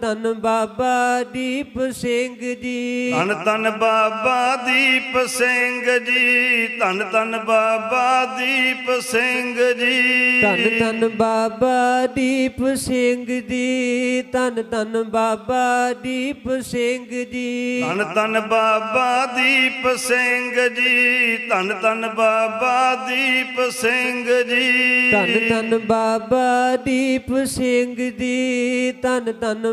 ਧੰਨ ਬਾਬਾ ਦੀਪ ਸਿੰਘ ਜੀ। ਧੰਨ ਧੰਨ ਬਾਬਾ ਦੀਪ ਸਿੰਘ ਜੀ। ਧੰਨ ਧੰਨ ਬਾਬਾ ਦੀਪ ਸਿੰਘ ਜੀ। ਧੰਨ ਧੰਨ ਬਾਬਾ ਦੀਪ ਸਿੰਘ ਜੀ। ਧੰਨ ਧੰਨ ਬਾਬਾ ਦੀਪ ਸਿੰਘ ਜੀ। ਧੰਨ ਧੰਨ ਬਾਬਾ ਦੀਪ ਸਿੰਘ ਜੀ। ਧੰਨ ਧੰਨ ਬਾਬਾ ਦੀਪ ਸਿੰਘ ਜੀ। ਧੰਨ ਧੰਨ ਬਾਬਾ ਦੀਪ ਸਿੰਘ ਜੀ। ਧੰਨ ਧੰਨ